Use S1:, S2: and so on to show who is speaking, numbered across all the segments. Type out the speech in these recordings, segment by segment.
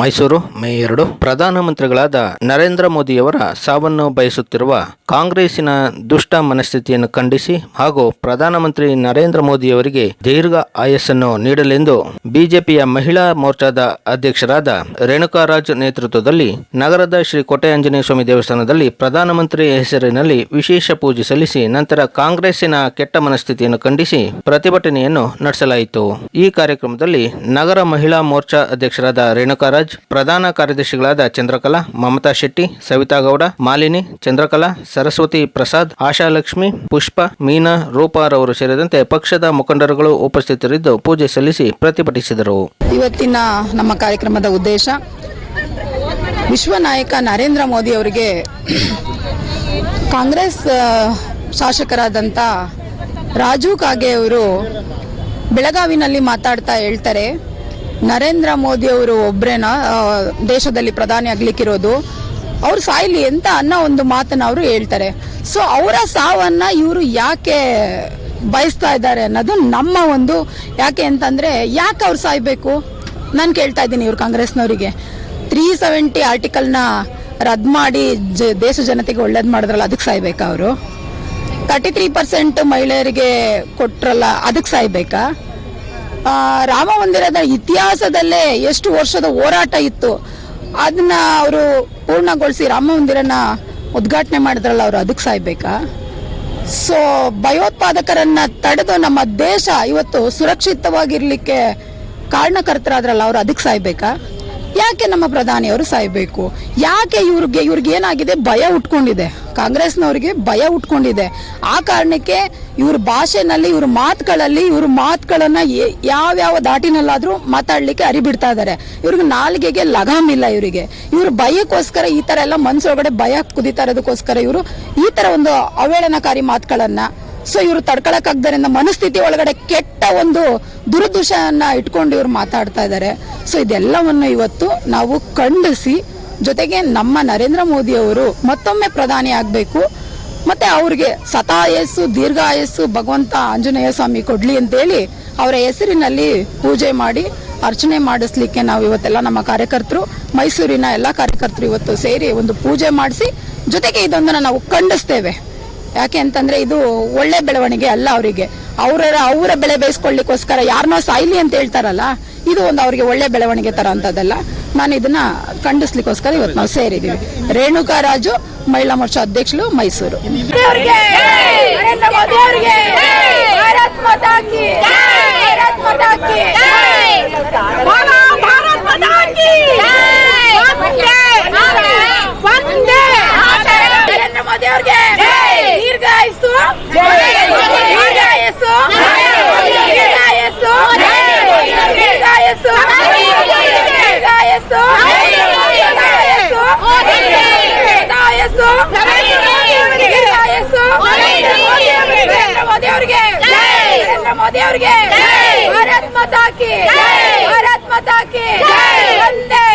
S1: ಮೈಸೂರು ಮೇ ಎರಡು. ಪ್ರಧಾನಮಂತ್ರಿಗಳಾದ ನರೇಂದ್ರ ಮೋದಿಯವರ ಸಾವನ್ನು ಬಯಸುತ್ತಿರುವ ಕಾಂಗ್ರೆಸ್ಸಿನ ದುಷ್ಟ ಮನಸ್ಥಿತಿಯನ್ನು ಖಂಡಿಸಿ ಹಾಗೂ ಪ್ರಧಾನಮಂತ್ರಿ ನರೇಂದ್ರ ಮೋದಿಯವರಿಗೆ ದೀರ್ಘ ಆಯಸ್ಸನ್ನು ನೀಡಲೆಂದು ಬಿಜೆಪಿಯ ಮಹಿಳಾ ಮೋರ್ಚಾದ ಅಧ್ಯಕ್ಷರಾದ ರೇಣುಕಾರಾಜ್ ನೇತೃತ್ವದಲ್ಲಿ ನಗರದ ಶ್ರೀ ಕೋಟೆ ಆಂಜನೇಯ ಸ್ವಾಮಿ ದೇವಸ್ಥಾನದಲ್ಲಿ ಪ್ರಧಾನಮಂತ್ರಿ ಹೆಸರಿನಲ್ಲಿ ವಿಶೇಷ ಪೂಜೆ ಸಲ್ಲಿಸಿ ನಂತರ ಕಾಂಗ್ರೆಸ್ಸಿನ ಕೆಟ್ಟ ಮನಸ್ಥಿತಿಯನ್ನು ಖಂಡಿಸಿ ಪ್ರತಿಭಟನೆಯನ್ನು ನಡೆಸಲಾಯಿತು. ಈ ಕಾರ್ಯಕ್ರಮದಲ್ಲಿ ನಗರ ಮಹಿಳಾ ಮೋರ್ಚಾ ಅಧ್ಯಕ್ಷರಾದ ರೇಣುಕಾರಾಜ್ ಪ್ರಧಾನ ಕಾರ್ಯದರ್ಶಿಗಳಾದ ಚಂದ್ರಕಲಾ, ಮಮತಾ ಶೆಟ್ಟಿ, ಸವಿತಾ ಗೌಡ, ಮಾಲಿನಿ, ಚಂದ್ರಕಲಾ, ಸರಸ್ವತಿ ಪ್ರಸಾದ್ ಆಶಾಲಕ್ಷ್ಮಿ ಪುಷ್ಪ, ಮೀನಾ ರೂಪಾರವರು ಸೇರಿದಂತೆ ಪಕ್ಷದ ಮುಖಂಡರುಗಳು ಉಪಸ್ಥಿತರಿದ್ದು ಪೂಜೆ ಸಲ್ಲಿಸಿ ಪ್ರತಿಭಟಿಸಿದರು.
S2: ಇವತ್ತಿನ ನಮ್ಮ ಕಾರ್ಯಕ್ರಮದ ಉದ್ದೇಶ, ವಿಶ್ವ ನಾಯಕ ನರೇಂದ್ರ ಮೋದಿ ಅವರಿಗೆ ಕಾಂಗ್ರೆಸ್ ಶಾಸಕರಾದಂಥ ರಾಜು ಕಾಗೆ ಅವರು ಬೆಳಗಾವಿನಲ್ಲಿ ಮಾತಾಡ್ತಾ ಹೇಳ್ತಾರೆ. ನರೇಂದ್ರ ಮೋದಿ ಅವರು ಒಬ್ಬರೇನ ದೇಶದಲ್ಲಿ ಪ್ರಧಾನಿ ಆಗ್ಲಿಕ್ಕಿರೋದು. ಅವ್ರು ಸಾಯ್ಲಿ ಅಂತ ಅನ್ನೋ ಒಂದು ಮಾತನ್ನ ಅವರು ಹೇಳ್ತಾರೆ. ಸೊ ಅವರ ಸಾವನ್ನ ಇವರು ಯಾಕೆ ಬಯಸ್ತಾ ಇದ್ದಾರೆ ಅನ್ನೋದು ನಮ್ಮ ಒಂದು ಯಾಕೆ ಅಂತಂದ್ರೆ ಯಾಕೆ ಅವ್ರು ಸಾಯ್ಬೇಕು? ನಾನು ಕೇಳ್ತಾ ಇದ್ದೀನಿ ಇವ್ರು ಕಾಂಗ್ರೆಸ್ನವರಿಗೆ. ತ್ರೀ ಸೆವೆಂಟಿ ಆರ್ಟಿಕಲ್ನ ರದ್ದು ಮಾಡಿ ಜ, ದೇಶ ಜನತೆಗೆ ಒಳ್ಳೇದು ಮಾಡಿದ್ರಲ್ಲ, ಅದಕ್ಕೆ ಸಾಯ್ಬೇಕಾ ಅವರು? ತರ್ಟಿ ತ್ರೀ ಪರ್ಸೆಂಟ್ ಮಹಿಳೆಯರಿಗೆ ಕೊಟ್ರಲ್ಲ, ಅದಕ್ಕೆ ಸಾಯ್ಬೇಕಾ? ರಾಮ ಮಂದಿರದ ಇತಿಹಾಸದಲ್ಲೇ ಎಷ್ಟು ವರ್ಷದ ಹೋರಾಟ ಇತ್ತು ಅದನ್ನ ಅವರು ಪೂರ್ಣಗೊಳಿಸಿ ರಾಮ ಮಂದಿರನ ಉದ್ಘಾಟನೆ ಮಾಡಿದ್ರಲ್ಲ ಅವರು, ಅದಕ್ಕೆ ಸಾಯ್ಬೇಕಾ? ಸೊ ಭಯೋತ್ಪಾದಕರನ್ನ ತಡೆದು ನಮ್ಮ ದೇಶ ಇವತ್ತು ಸುರಕ್ಷಿತವಾಗಿರ್ಲಿಕ್ಕೆ ಕಾರಣಕರ್ತರಾದ್ರಲ್ಲ ಅವರು, ಅದಕ್ಕೆ ಸಾಯ್ಬೇಕಾ? ಯಾಕೆ ನಮ್ಮ ಪ್ರಧಾನಿಯವರು ಸಾಯಬೇಕು? ಯಾಕೆ ಇವ್ರಿಗೆ ಇವ್ರಿಗೆ ಏನಾಗಿದೆ? ಭಯ ಉಟ್ಕೊಂಡಿದೆ. ಕಾಂಗ್ರೆಸ್ನವ್ರಿಗೆ ಭಯ ಉಟ್ಕೊಂಡಿದೆ. ಆ ಕಾರಣಕ್ಕೆ ಇವ್ರ ಭಾಷೆನಲ್ಲಿ, ಇವ್ರ ಮಾತುಗಳಲ್ಲಿ, ಇವ್ರ ಮಾತುಗಳನ್ನ ಯಾವ್ಯಾವ ದಾಟಿನಲ್ಲಾದ್ರೂ ಮಾತಾಡ್ಲಿಕ್ಕೆ ಅರಿಬಿಡ್ತಾ ಇದಾರೆ. ಇವ್ರಿಗೆ ನಾಲ್ಗೆಗೆ ಲಗಾಮ್ ಇಲ್ಲ ಇವರಿಗೆ. ಇವ್ರ ಭಯಕ್ಕೋಸ್ಕರ ಈ ತರ ಎಲ್ಲ ಮನ್ಸೊಳಗಡೆ ಭಯ ಕುದಿತಾ ಇರೋದಕ್ಕೋಸ್ಕರ ಇವರು ಈ ತರ ಒಂದು ಅವೇಳನಕಾರಿ ಮಾತುಗಳನ್ನ ಸೊ ಇವರು ತಡ್ಕೊಳಕ್ಕಾಗ್ದರಿಂದ ಮನಸ್ಥಿತಿ ಒಳಗಡೆ ಕೆಟ್ಟ ಒಂದು ದುರದೃಶನ ಇಟ್ಕೊಂಡು ಇವ್ರು ಮಾತಾಡ್ತಾ ಇದ್ದಾರೆ ಸೊ ಇದೆಲ್ಲವನ್ನು ಇವತ್ತು ನಾವು ಖಂಡಿಸಿ, ಜೊತೆಗೆ ನಮ್ಮ ನರೇಂದ್ರ ಮೋದಿ ಅವರು ಮತ್ತೊಮ್ಮೆ ಪ್ರಧಾನಿ ಆಗಬೇಕು. ಮತ್ತೆ ಅವ್ರಿಗೆ ಸತಾಯಸ್ಸು ದೀರ್ಘಾಯಸ್ಸು ಭಗವಂತ ಆಂಜನೇಯ ಸ್ವಾಮಿ ಕೊಡ್ಲಿ ಅಂತೇಳಿ ಅವರ ಹೆಸರಿನಲ್ಲಿ ಪೂಜೆ ಮಾಡಿ ಅರ್ಚನೆ ಮಾಡಿಸ್ಲಿಕ್ಕೆ ನಾವು ಇವತ್ತೆಲ್ಲ ನಮ್ಮ ಕಾರ್ಯಕರ್ತರು, ಮೈಸೂರಿನ ಎಲ್ಲ ಕಾರ್ಯಕರ್ತರು ಇವತ್ತು ಸೇರಿ ಒಂದು ಪೂಜೆ ಮಾಡಿಸಿ, ಜೊತೆಗೆ ಇದೊಂದನ್ನು ನಾವು ಖಂಡಿಸ್ತೇವೆ. ಯಾಕೆ ಅಂತಂದ್ರೆ ಇದು ಒಳ್ಳೆ ಬೆಳವಣಿಗೆ ಅಲ್ಲ ಅವರಿಗೆ. ಅವರ ಅವರ ಬೆಳೆ ಬೇಯಿಸ್ಕೊಳ್ಳಿಕ್ಕೋಸ್ಕರ ಯಾರನ್ನೋ ಸಾಯ್ಲಿ ಅಂತ ಹೇಳ್ತಾರಲ್ಲ, ಇದು ಒಂದು ಅವರಿಗೆ ಒಳ್ಳೆ ಬೆಳವಣಿಗೆ ತರ ನಾನು ಇದನ್ನ ಖಂಡಿಸ್ಲಿಕ್ಕೋಸ್ಕರ ಇವತ್ತು ನಾವು ಸೇರಿದೀವಿ. ರೇಣುಕಾ ರಾಜು, ಮಹಿಳಾ ಮೋರ್ಚಾ ಅಧ್ಯಕ್ಷರು, ಮೈಸೂರು.
S3: ಭಾರತ್ ಬೋಲೋ ಭಾರತ್ ಮಾತಾ ಕಿ ವಂದೇ ವಂದೇ ನರೇಂದ್ರ ಮೋದಿ ಅವರಿಗೆ ದೀರ್ಘಾಯಸ್ಸು ದೀರ್ಘಾಯಸ್ಸು ದೀರ್ಘಾಯಸ್ಸು ದೀರ್ಘಾಯಸ್ಸು ದೀರ್ಘಾಯಸ್ಸು ದೀರ್ಘಾಯಸ್ಸು ದೀರ್ಘಾಯಸ್ಸು ನರೇಂದ್ರ ಮೋದಿ ಅವರಿಗೆ ನರೇಂದ್ರ ಮೋದಿ ಅವರಿಗೆ ಭಾರತ್ ಮಾತಾ ಕಿ ಭಾರತ್ ಮಾತಾ ಕಿ ವಂದೇ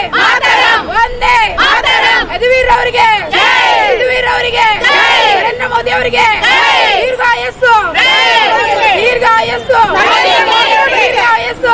S3: ವಂದೇ ಯದುವೀರ್ ಅವರಿಗೆ ಅವರಿಗೆ ನರೇಂದ್ರ ಮೋದಿ ಅವರಿಗೆ ದೀರ್ಘಾಯಸ್ಸು ದೀರ್ಘಾಯಸ್ಸು ದೀರ್ಘಾಯಸ್ಸು